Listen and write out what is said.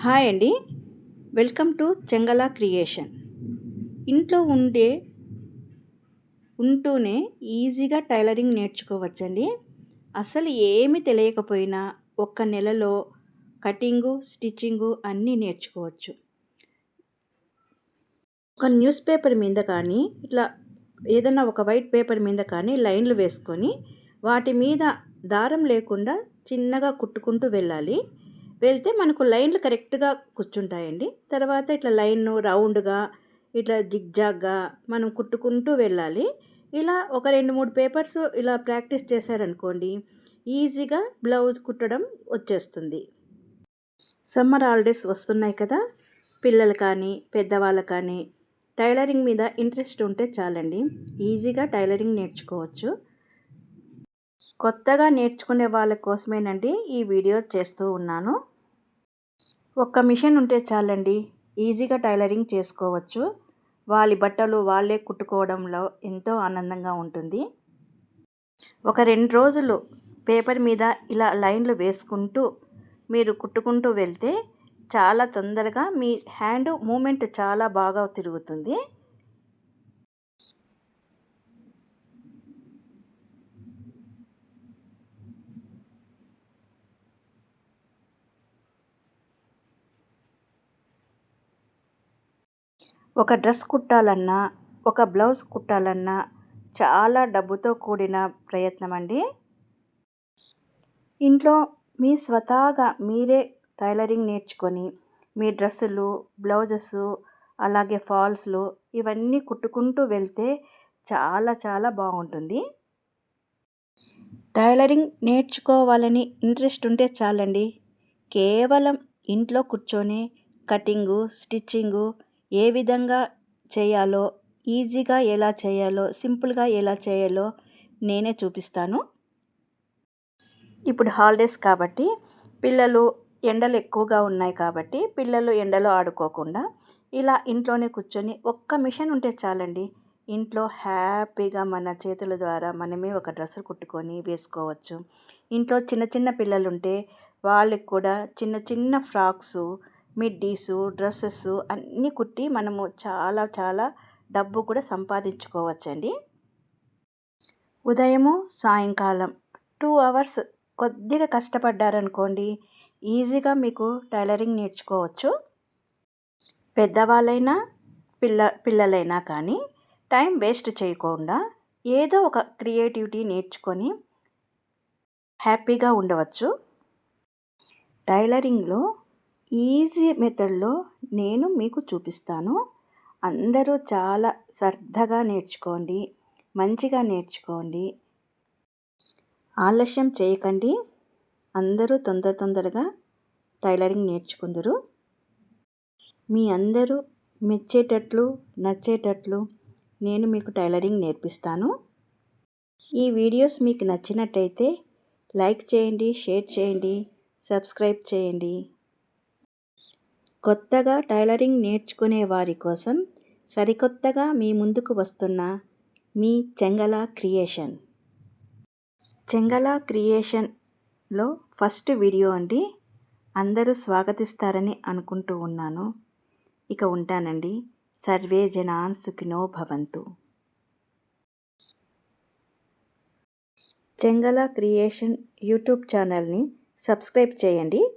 Hi అండి. Welcome to Chengala creation. ఇంట్లో ఉండే ఉంటూనే ఈజీగా టైలరింగ్ నేర్చుకోవచ్చండి. అసలు ఏమి తెలియకపోయినా ఒక్క నెలలో కటింగు స్టిచ్చింగు అన్నీ నేర్చుకోవచ్చు. ఒక న్యూస్ పేపర్ మీద కానీ ఇట్లా ఏదైనా ఒక వైట్ పేపర్ మీద కానీ లైన్లు వేసుకొని వాటి మీద దారం లేకుండా చిన్నగా కుట్టుకుంటూ వెళ్ళాలి. వెళ్తే మనకు లైన్లు కరెక్ట్గా కూర్చుంటాయండి. తర్వాత ఇట్లా లైన్ రౌండ్గా ఇట్లా జిగ్జాగ్గా మనం కుట్టుకుంటూ వెళ్ళాలి. ఇలా ఒక రెండు మూడు పేపర్స్ ఇలా ప్రాక్టీస్ చేశారనుకోండి ఈజీగా బ్లౌజ్ కుట్టడం వచ్చేస్తుంది. సమ్మర్ హాలిడేస్ వస్తున్నాయి కదా పిల్లలు కానీ పెద్దవాళ్ళు కానీ టైలరింగ్ మీద ఇంట్రెస్ట్ ఉంటే చాలండి. ఈజీగా టైలరింగ్ నేర్చుకోవచ్చు. కొత్తగా నేర్చుకునే వాళ్ళ కోసమేనండి ఈ వీడియో చేస్తూ ఉన్నాను. ఒక్క మిషన్ ఉంటే చాలండి. ఈజీగా టైలరింగ్ చేసుకోవచ్చు. వాళ్ళ బట్టలు వాళ్ళే కుట్టుకోవడంలో ఎంతో ఆనందంగా ఉంటుంది. ఒక రెండు రోజులు పేపర్ మీద ఇలా లైన్లు వేసుకుంటూ మీరు కుట్టుకుంటూ వెళ్తే చాలా తొందరగా మీ హ్యాండ్ మూమెంట్ చాలా బాగా తిరుగుతుంది. ఒక డ్రెస్ కుట్టాలన్నా ఒక బ్లౌజ్ కుట్టాలన్నా చాలా డబ్బుతో కూడిన ప్రయత్నం అండి ఇంట్లో మీ స్వతహాగా మీరే టైలరింగ్ నేర్చుకొని మీ డ్రెస్సులు బ్లౌజెస్ అలాగే ఫాల్స్లు ఇవన్నీ కుట్టుకుంటూ వెళ్తే చాలా చాలా బాగుంటుంది. టైలరింగ్ నేర్చుకోవాలని ఇంట్రెస్ట్ ఉంటే చాలండి. కేవలం ఇంట్లో కూర్చొని కటింగు స్టిచ్చింగు ఏ విధంగా చేయాలో ఈజీగా ఎలా చేయాలో సింపుల్గా ఎలా చేయాలో నేనే చూపిస్తాను. ఇప్పుడు హాలిడేస్ కాబట్టి పిల్లలు ఎండలు ఎక్కువగా ఉన్నాయి కాబట్టి పిల్లలు ఎండలో ఆడుకోకుండా ఇలా ఇంట్లోనే కూర్చొని ఒక్క మిషన్ ఉంటే చాలండి. ఇంట్లో హ్యాపీగా మన చేతుల ద్వారా మనమే ఒక డ్రెస్సు కుట్టుకొని వేసుకోవచ్చు. ఇంట్లో చిన్న చిన్న పిల్లలు ఉంటే వాళ్ళకి కూడా చిన్న చిన్న ఫ్రాక్సు మిడ్డీసు డ్రెస్సెస్ అన్నీ కుట్టి మనము చాలా చాలా డబ్బు కూడా సంపాదించుకోవచ్చండి. ఉదయము సాయంకాలం టూ అవర్స్ కొద్దిగా కష్టపడ్డారనుకోండి ఈజీగా మీకు టైలరింగ్ నేర్చుకోవచ్చు. పెద్దవాళ్ళైనా పిల్ల పిల్లలైనా కానీ టైం వేస్ట్ చేయకుండా ఏదో ఒక క్రియేటివిటీ నేర్చుకొని హ్యాపీగా ఉండవచ్చు. టైలరింగ్లో ఈజీ మెథడ్లో నేను మీకు చూపిస్తాను. అందరూ చాలా శ్రద్ధగా నేర్చుకోండి మంచిగా నేర్చుకోండి. ఆలస్యం చేయకండి. అందరూ తొందర తొందరగా టైలరింగ్ నేర్చుకుందరు. మీ అందరూ మెచ్చేటట్లు నచ్చేటట్లు నేను మీకు టైలరింగ్ నేర్పిస్తాను. ఈ వీడియోస్ మీకు నచ్చినట్టయితే లైక్ చేయండి షేర్ చేయండి సబ్స్క్రైబ్ చేయండి. కొత్తగా టైలరింగ్ నేర్చుకునే వారి కోసం సరికొత్తగా మీ ముందుకు వస్తున్న మీ చెంగల క్రియేషన్. చెంగల క్రియేషన్లో ఫస్ట్ వీడియో అండి అందరూ స్వాగతిస్తారని అనుకుంటూ ఉన్నాను. ఇక ఉంటానండి. సర్వే జనాన్ సుఖినో భవంతు. చెంగల క్రియేషన్ యూట్యూబ్ ఛానల్ని సబ్స్క్రైబ్ చేయండి.